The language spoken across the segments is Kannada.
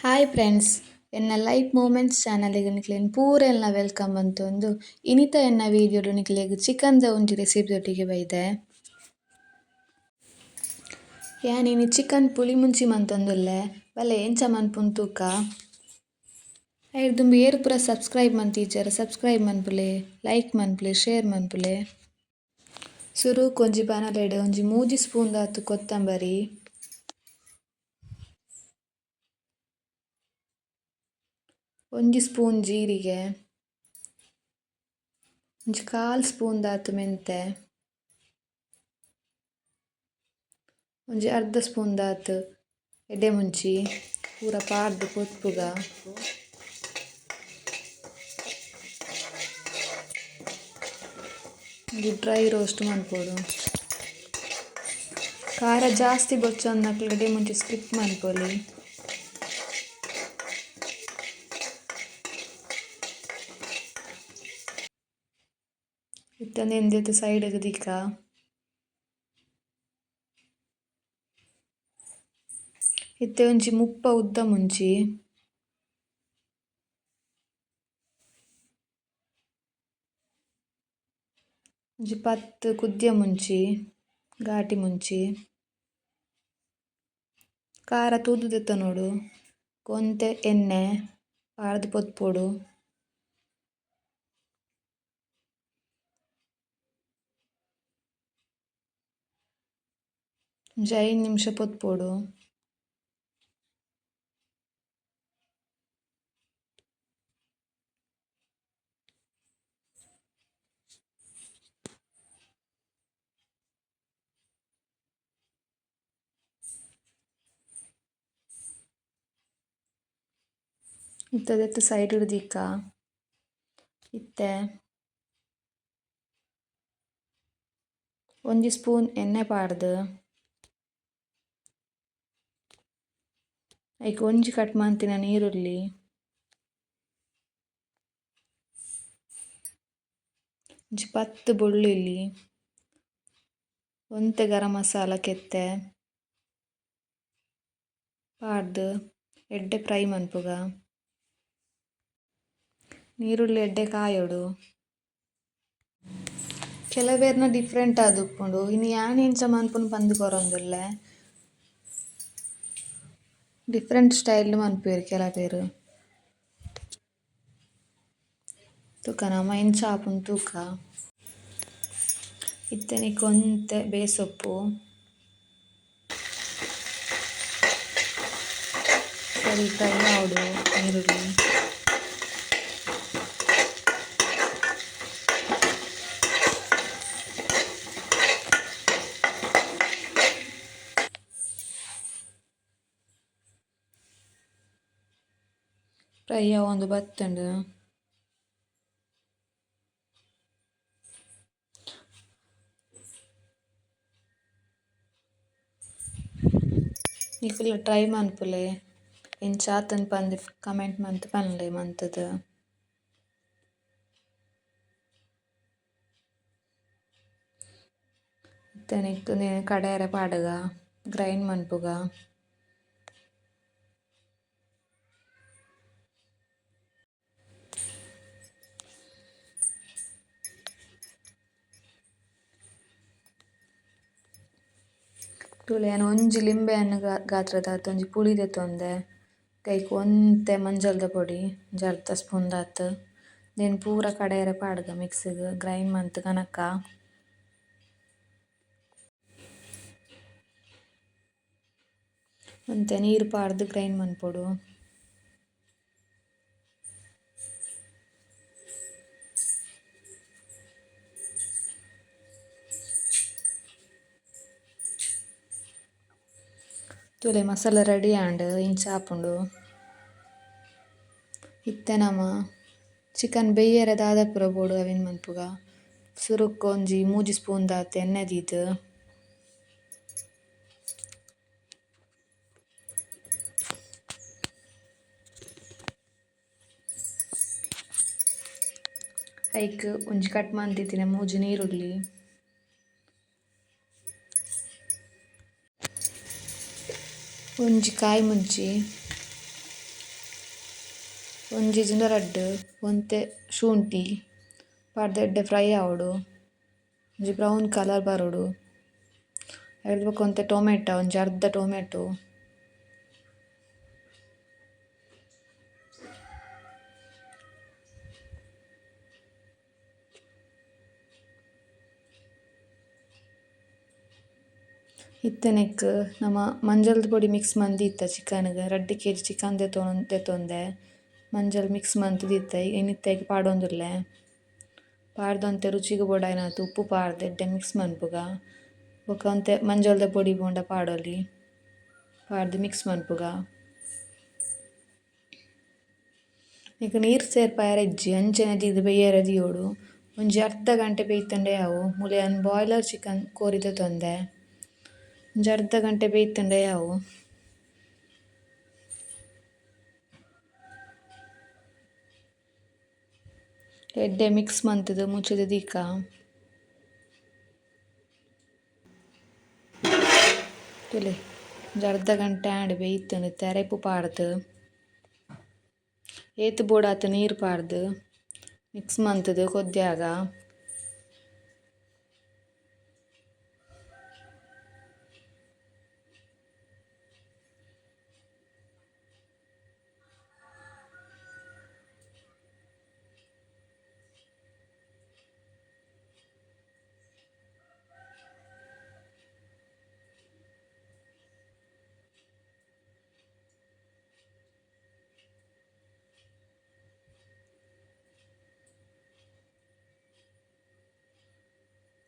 ಹಾಯ್ ಫ್ರೆಂಡ್ಸ್ ಎನ್ನ ಲೈಫ್ ಮೂಮೆಂಟ್ಸ್ ಚಾನಲಿಗೆ ನಿಕ್ಲೆನ್ ಪೂರ ಎಲ್ಲ ವೆಲ್ಕಮ್ ಅಂತೊಂದು ಇನಿತ ಎನ್ನ ವೀಡಿಯೋಡು ನಿಕ್ಲೆಗ್ ಚಿಕನ್ದ ಒಂಜಿ ರೆಸಿಪಿ ಒಟ್ಟಿಗೆ ಬೈದೆ. ಯಾನಿನಿ ಚಿಕನ್ ಪುಳಿ ಮುಂಚಿ ಮಂತೊಂದುಲ್ಲೆ? ಬಲೆ ಎಂಚ ಮನ್ಪುನ್ ತೂಕ? ಐಡ್ ದುಂಬು ಏರು ಪೂರ ಸಬ್ಸ್ಕ್ರೈಬ್ ಮಂತೀಜರ್ ಸಬ್ಸ್ಕ್ರೈಬ್ ಮನ್ಪುಲೆ ಲೈಕ್ ಮನ್ಪುಲೆ ಶೇರ್ ಮನ್ಪುಲೆ. ಸುರು, ಕೊಂಜಿ ಬನಲೆಡ್ ಒಂಜಿ ಮೂಜಿ ಸ್ಪೂನ್ ದಾತು ಕೊತ್ತಂಬರಿ. ಒಂಜಿ ಸ್ಪೂನ್ ಜೀರಿಗೆ ಒಂಜಿ ಕಾಲ್ ಸ್ಪೂನ್ ದಾತು ಮೆಂತೆ ಒಂಜಿ ಅರ್ಧ ಸ್ಪೂನ್ ದಾತು ಎಡೆಮುಂಚಿ ಪೂರ ಪಾರ್ದ್ ಪೊತ್ಪುಗ ಒಂಜಿ ಡ್ರೈ ರೋಸ್ಟ್ ಮನ್ಪೊಡು ಖಾರ ಜಾಸ್ತಿ ಬೊಚ್ಚೊಂದಕ್ಲೆಗ್ ಎಡೆಮುಂಚಿ ಸ್ಕಿಪ್ ಮನ್ಪೊಲಿ ಇತ್ತಂದ ಎಂದೆತ್ ಸೈಡ್ಗ್ ದಿಕ್ಕ ಇತ್ತೆ ಒಂಜಿ ಮುಪ್ಪ ಉದ್ದ ಮುಂಚಿ. ಒಂಜಿ ಪತ್ತ್ ಕುದ್ಯ ಮುಂಚಿ, ಘಾಟಿ ಮುಂಚಿ. ಖಾರ ತೂದು ನೋಡು, ಕೊಂತೆ, ಎಣ್ಣೆ ಪಾರ್ದ್ ಪೊತ್ಪೊಡು. ಒಂಜಿ ಐದು ನಿಮಿಷ ಪೊತ್ಪೊಡು ಇತ್ತದೆತ್ತು ಸೈಡ್ ದಿಕ್ಕ ಇತ್ತೆ ಒಂದು ಸ್ಪೂನ್ ಎಣ್ಣೆ ಪಾರ್ದ್ ಐಕ್ ಒಂಜಿ ಕಟ್ ಮಂತಿನ ನೀರುಳ್ಳಿ ಒಂಜಿ ಪತ್ತು ಬೆಳ್ಳುಳ್ಳಿ. ಒಂತೆ ಗರಂ ಮಸಾಲ ಕೆತ್ತೆ. ಪಾಡ್ದು. ಎಡ್ಡೆ ಫ್ರೈ ಮನ್ಪುಗ ನೀರುಳ್ಳಿ ಎಡ್ಡೆ, ಕಾಯೋಡು. ಕೆಲವೇರ್ನ ಡಿಫ್ರೆಂಟ್ ಆದ ಉಪ್ಪುಂಡು ಇನ್ನು ಯಾನ್ ಎಂಚ ಮನ್ಪುನು ಪಂದ್ ಕೊರೊಂದುಲ್ಲೆ ಡಿಫ್ರೆಂಟ್ ಸ್ಟೈಲ್ ಮನ್ಪುವೆರ್ ಕೆಲವೆರ್ ತುಕ ನಮ ಎಂಚ ಆಪುಂಡು ತೂಕ ಇತ್ತೆನೆ ಒಂತೆ ಬೇಸೊಪ್ಪು ಸರಿ ಫ್ರೈ ಆವೊಡು ಫ್ರೈ ಆವೊಂದು ಬತ್ತುಂಡು ನಿಕುಲು ಟ್ರೈ ಮನ್ಪುಲೆ ಆತಂದ್ ಪಂದ್ ಕಮೆಂಟ್ ಮಂತ್ ಪನ್ಲೆ ಮಂತುದು ಇತ್ತ್ ಕಡಾಯರೆ ಪಾಡ್ಗ ಗ್ರೈಂಡ್ ಮನ್ಪುಗ ತೂಲೆ ಒಂಜಿ ಲಿಂಬೆ ಹಣ್ಣು ಗಾತ್ರದಾದ್ ಒಂಜಿ ಪುಳಿ ದೆತ್ತೊಂದೆ ಕೈಕ್ ಒಂತೆ ಮಂಜಲ್ದ ಪೊಡಿ, ಒಂಜಿ ಸ್ಪೂನ್ ದಾತ್ ದೆನ್ ಪೂರ ಕಡೆಯರೆ ಪಾಡ್ಗ ಮಿಕ್ಸಿಗೆ, ಗ್ರೈಂಡ್ ಮಂತ್ ಕನಕ. ಒಂತೆ ನೀರು ಪಾಡ್ದ್ ಗ್ರೈಂಡ್ ಮನ್ಪೊಡು ರೆಡಿ ಆಂಡ್ ಇಂಚ ಆಪುಂಡು ಇತ್ತೆ ನಮ ಚಿಕನ್ ಬೆಯ್ಯರೆ ದಾದ ಪೂರ ಬೋಡು ಅವೆನ್ ಮನ್ಪುಗ. ಸುರುಕ್ಕ್ ಒಂಜಿ ಮೂಜಿ ಸ್ಪೂನ್ ದಾತೆ ಎಣ್ಣೆ ದೀದ್ ಐಕ್ ಒಂಜಿ ಕಟ್ ಮಂತಿತ್ತಿನ ಮೂಜಿ ನೀರುಳ್ಳಿ. ಒಂಜಿ ಕಾಯಿ ಮುಂಚಿ, ಒಂಜಿ ಜಿನ ರಡ್ಡ್, ಒಂತೆ ಶುಂಠಿ, ಪಾಡ್ದೆ ಎಡ್ಡೆ ಫ್ರೈ ಆವೊಡು, ಒಂಜಿ ಬ್ರೌನ್ ಕಲರ್ ಬರೋಡು. ಐಟ್ ಬೊಕ ಒಂತೆ ಟೊಮೆಟೊ, ಒಂಜಿ ಅರ್ಧ ಟೊಮೆಟೊ. ಇತ್ತೆನೆಕ್ ನಮ ಮಂಜಲ್ದ ಪೊಡಿ ಮಿಕ್ಸ್ ಮಂತ್ ಚಿಕನ್ಗ್. ರಡ್ಡ್ ಕೆಜಿ ಚಿಕನ್ ದೆತೊನ ದೆತೊಂದೆ ಮಂಜಲ್ ಮಿಕ್ಸ್ ಮಂತ್ ದೀತೆ ಐಕ್ ಪಾಡೊಂದುಲ್ಲೆ ಪಾಡ್ದ್ ಒಂತೆ ರುಚಿಗ್ ಬೋಡಾಯಿನಾತ್ ಉಪ್ಪು ಪಾರ್ದ್ ಎಡ್ಡೆ ಮಿಕ್ಸ್ ಮನ್ಪುಗ ಬೊಕ ಒಂತೆ ಮಂಜಲ್ದ ಪೊಡಿ ಬೋಂಡ ಪಾಡೊಲಿ. ಪಾಡ್ದ್ ಮಿಕ್ಸ್ ಮನ್ಪುಗ ಈಗ ನೀರು ಸೇರ್ಪಾಯರೆ ಇಜ್ಜಿ ಅಂಚನೆ ದೀದ್ ಬೇಯೆರೆ ದಿಯೊಡು ಒಂಜಿ ಅರ್ಧ ಗಂಟೆ ಬೇಯ್ತಂಡೆ ಆವು ಮುಲೆ ಬಾಯ್ಲರ್ ಚಿಕನ್ ಕೋರಿದ ದೆತೊಂದೆ ಒಂಜಿ ಅರ್ಧ ಗಂಟೆ ಬೇಯ್ತಂಡ ಯಾವು? ಎಡ್ಡೆ ಮಿಕ್ಸ್ ಮಂತುದು, ಮುಚ್ಚುದು ದೀಕ. ತುಲೆ ಅರ್ಧ ಗಂಟೆ ಆಂಡ್ ಬೇಯ್ತುಂಡು, ತೆರೆಪು ಪಾಡ್ದ್. ಏತ್ ಬೋಡಾತ ನೀರು ಪಾಡ್ದು. ಮಿಕ್ಸ್ ಮಂತುದು ಕೊದ್ದಿಯಾಗ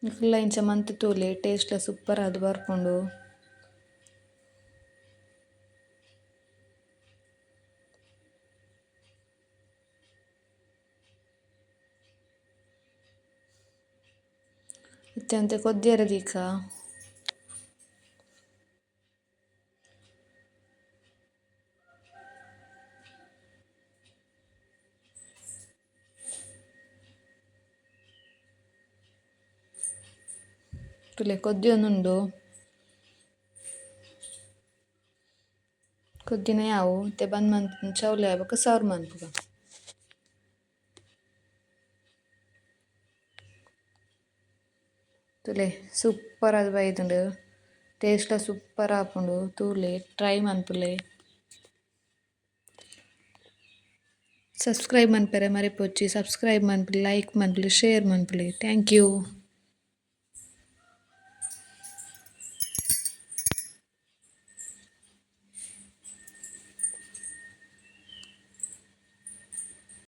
ನಿಕುಲ್ಲ ಇಂಚ ಮಂತ್ ತೂಲೆ ಟೇಸ್ಟ್ ಲ ಸೂಪರ್ ಆದ್ ಬರ್ಪುಂಡು ಇತ್ತೆ ಒಂತೆ ಕೊದ್ದಿಯರೆ ದೀಕ ತುಲೆ ಕೊದ್ದಿಯೊಂದುಂಡು ಕೊದ್ದಿನ ಆವು ಇತ್ತೆ ಬಂದ್ ಮಂತ್ ಚೌಲೆ ಆಯಿಬೊಕ ಸರ್ವ್ ಮನ್ಪುಗ ತುಲೆ ಸೂಪರ್ ಆದ್ ಬೈದ್ಂಡ್ ಟೇಸ್ಟ್ ಲ ಸೂಪರ್ ಆಪುಂಡು ತೂಲೆ ಟ್ರೈ ಮನ್ಪುಲೆ ಸಬ್ಸ್ಕ್ರೈಬ್ ಮನ್ಪರೆ ಮರಿಪೊಚ್ಚಿ ಸಬ್ಸ್ಕ್ರೈಬ್ ಮನ್ಪುಲೆ ಲೈಕ್ ಮನ್ಪುಲೆ ಶೇರ್ ಮನ್ಪುಲೆ ಥ್ಯಾಂಕ್ ಯು